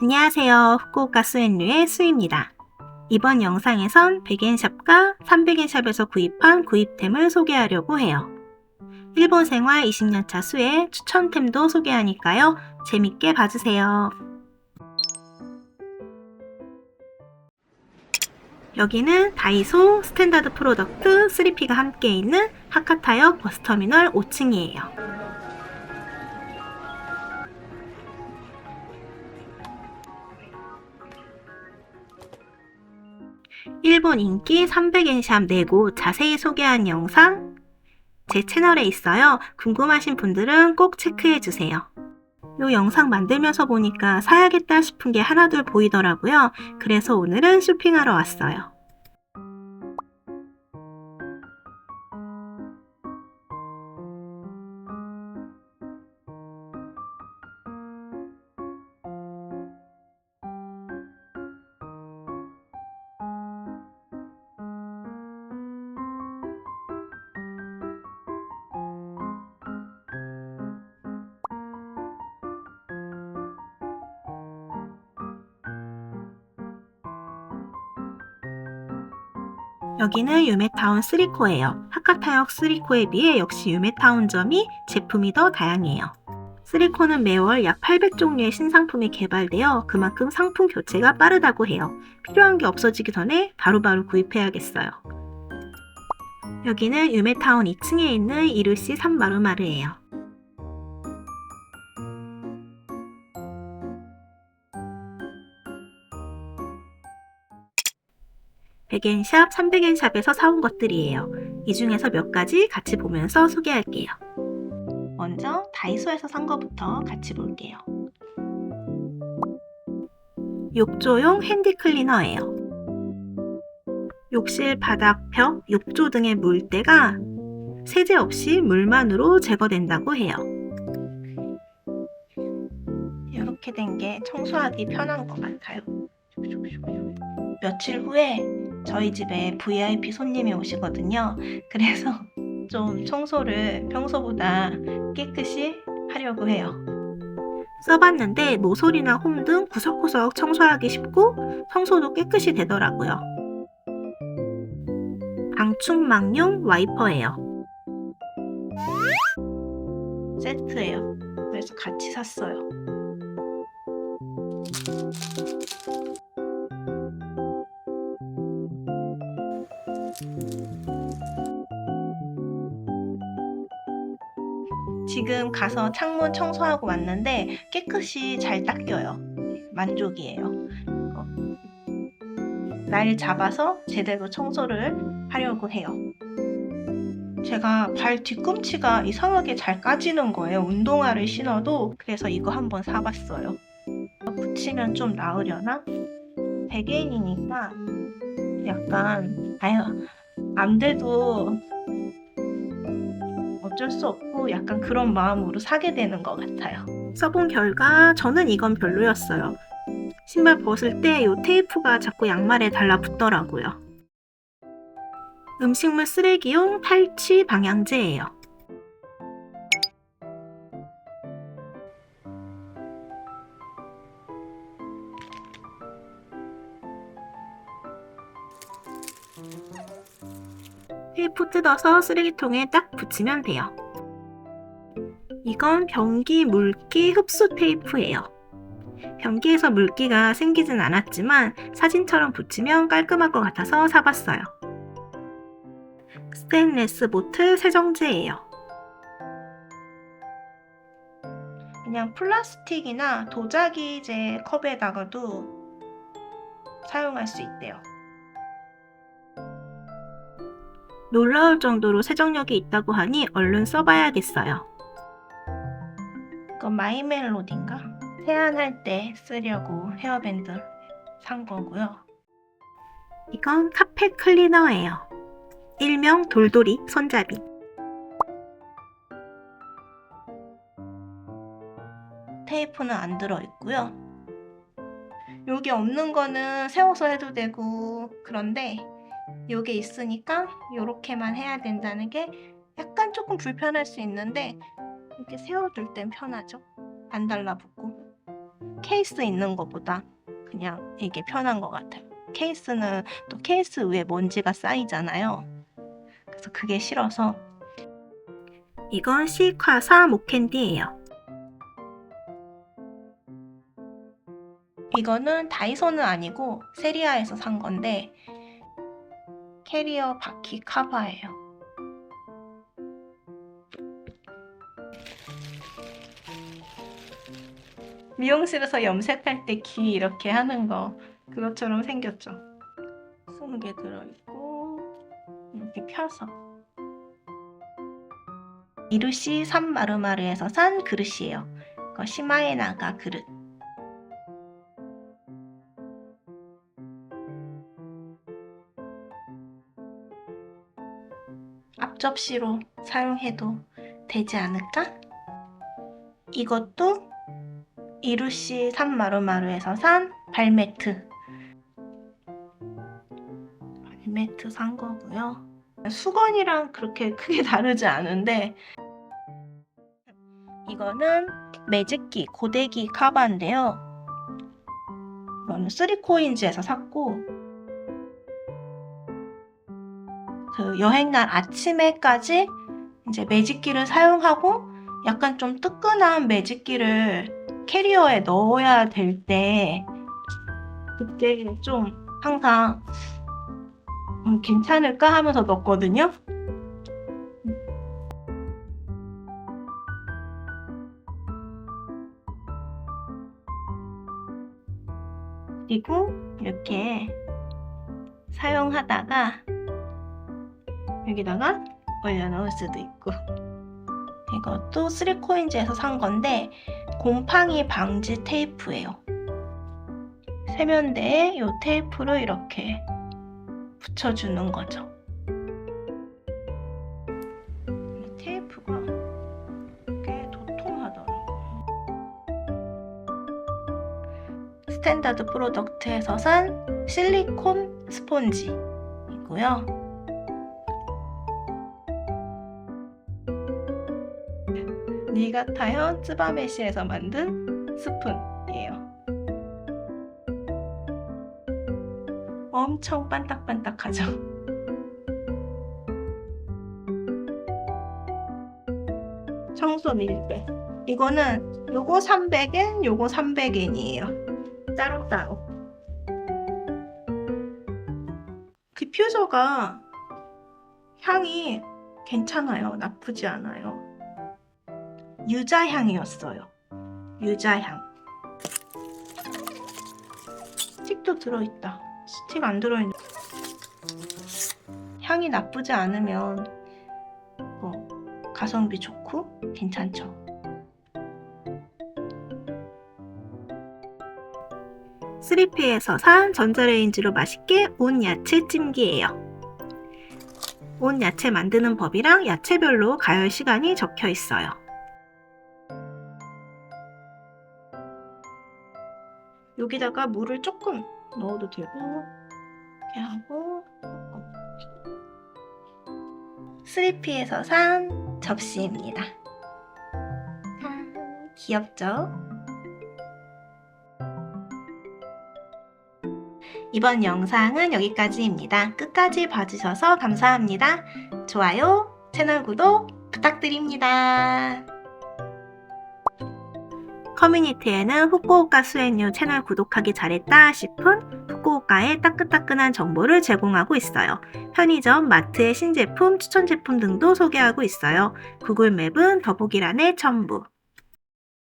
안녕하세요. 후쿠오카 스웬류의 수입니다. 이번 영상에선 백엔샵과 300엔샵에서 구입한 구입템을 소개하려고 해요. 일본 생활 20년차 수의 추천템도 소개하니까요. 재밌게 봐주세요. 여기는 다이소 스탠다드 프로덕트 3P가 함께 있는 하카타역 버스터미널 5층이에요. 일본 인기 300엔샵 내고 자세히 소개한 영상 제 채널에 있어요. 궁금하신 분들은 꼭 체크해 주세요. 이 영상 만들면서 보니까 사야겠다 싶은 게 하나둘 보이더라고요. 그래서 오늘은 쇼핑하러 왔어요. 여기는 유메타운 3코예요. 하카타역 3코에 비해 역시 유메타운점이 제품이 더 다양해요. 3코는 매월 약 800종류의 신상품이 개발되어 그만큼 상품 교체가 빠르다고 해요. 필요한 게 없어지기 전에 바로바로 구입해야겠어요. 여기는 유메타운 2층에 있는 이루시 3마루마르예요. 백엔샵, 300엔샵에서 사온 것들이에요. 이 중에서 몇 가지 같이 보면서 소개할게요. 먼저 다이소에서 산 것부터 같이 볼게요. 욕조용 핸디 클리너예요. 욕실 바닥, 벽, 욕조 등의 물때가 세제 없이 물만으로 제거된다고 해요. 이렇게 된 게 청소하기 편한 것 같아요. 며칠 후에 저희 집에 VIP 손님이 오시거든요. 그래서 좀 청소를 평소보다 깨끗이 하려고 해요. 써봤는데 모서리나 홈 등 구석구석 청소하기 쉽고 청소도 깨끗이 되더라고요. 방충망용 와이퍼예요. 세트예요. 그래서 같이 샀어요. 지금 가서 창문 청소하고 왔는데 깨끗이 잘 닦여요. 만족이에요. 어. 날 잡아서 제대로 청소를 하려고 해요. 제가 발 뒤꿈치가 이상하게 잘 까지는 거예요. 운동화를 신어도 그래서 이거 한번 사봤어요. 붙이면 좀 나으려나? 백엔이니까 약간 아유 안 돼도 어쩔 수 없고 약간 그런 마음으로 사게 되는 것 같아요. 써본 결과 저는 이건 별로였어요. 신발 벗을 때 이 테이프가 자꾸 양말에 달라붙더라고요. 음식물 쓰레기용 탈취 방향제예요. 테이프 뜯어서 쓰레기통에 딱 붙이면 돼요. 이건 변기 물기 흡수 테이프예요. 변기에서 물기가 생기진 않았지만 사진처럼 붙이면 깔끔할 것 같아서 사봤어요. 스테인레스 보틀 세정제예요. 그냥 플라스틱이나 도자기제 컵에다가도 사용할 수 있대요. 놀라울 정도로 세정력이 있다고 하니 얼른 써봐야겠어요. 이건 마이멜로디인가? 세안할 때 쓰려고 헤어밴드 산 거고요. 이건 카펫 클리너예요. 일명 돌돌이 손잡이. 테이프는 안 들어 있고요. 여기 없는 거는 세워서 해도 되고 그런데 요게 있으니까 요렇게만 해야 된다는 게 약간 조금 불편할 수 있는데 이렇게 세워둘 땐 편하죠. 안 달라붙고 케이스 있는 것보다 그냥 이게 편한 것 같아요. 케이스는 또 케이스 위에 먼지가 쌓이잖아요. 그래서 그게 싫어서 이건 시카사 목캔디예요. 이거는 다이소는 아니고 세리아에서 산 건데 캐리어 바퀴 카바예요. 미용실에서 염색할 때 귀 이렇게 하는 거 그것처럼 생겼죠. 20개 들어있고 이렇게 펴서 이루시 산마르마르에서 산 그릇이에요. 이거 시마에나가 그릇. 앞접시로 사용해도 되지 않을까? 이것도 이루시 산마루마루에서 산 발매트. 발매트 산 거고요. 수건이랑 그렇게 크게 다르지 않은데 이거는 매직기, 고데기 카바인데요. 이거는 3코인즈에서 샀고 그 여행날 아침에까지 이제 매직기를 사용하고 약간 좀 뜨끈한 매직기를 캐리어에 넣어야 될 때 그때 좀 항상 음, 괜찮을까 하면서 넣었거든요. 그리고 이렇게 사용하다가 여기다가 올려놓을 수도 있고 이것도 3코인즈에서 산 건데 곰팡이 방지 테이프예요. 세면대에 이 테이프를 이렇게 붙여주는 거죠. 이 테이프가 꽤 도톰하더라고요. 스탠다드 프로덕트에서 산 실리콘 스폰지이고요. 니가타현 츠바메시에서 만든 스푼이에요. 엄청 반딱반딱하죠? 청소 밀배. 이거는 요거 300엔, 요거 300엔이에요. 따로따로. 디퓨저가 향이 괜찮아요. 나쁘지 않아요. 유자향이었어요. 유자향. 스틱도 들어있다. 스틱 안 들어있는. 향이 나쁘지 않으면 뭐 가성비 좋고 괜찮죠. 스리피에서 산 전자레인지로 맛있게 온 야채 찜기예요. 온 야채 만드는 법이랑 야채별로 가열 시간이 적혀 있어요. 여기다가 물을 조금 넣어도 되고 이렇게 하고 스리피에서 산 접시입니다. 아, 귀엽죠? 이번 영상은 여기까지입니다. 끝까지 봐주셔서 감사합니다. 좋아요, 채널 구독 부탁드립니다. 커뮤니티에는 후쿠오카 수엔유 채널 구독하기 잘했다 싶은 후쿠오카의 따끈따끈한 정보를 제공하고 있어요. 편의점, 마트의 신제품, 추천 제품 등도 소개하고 있어요. 구글 맵은 더보기란에 첨부.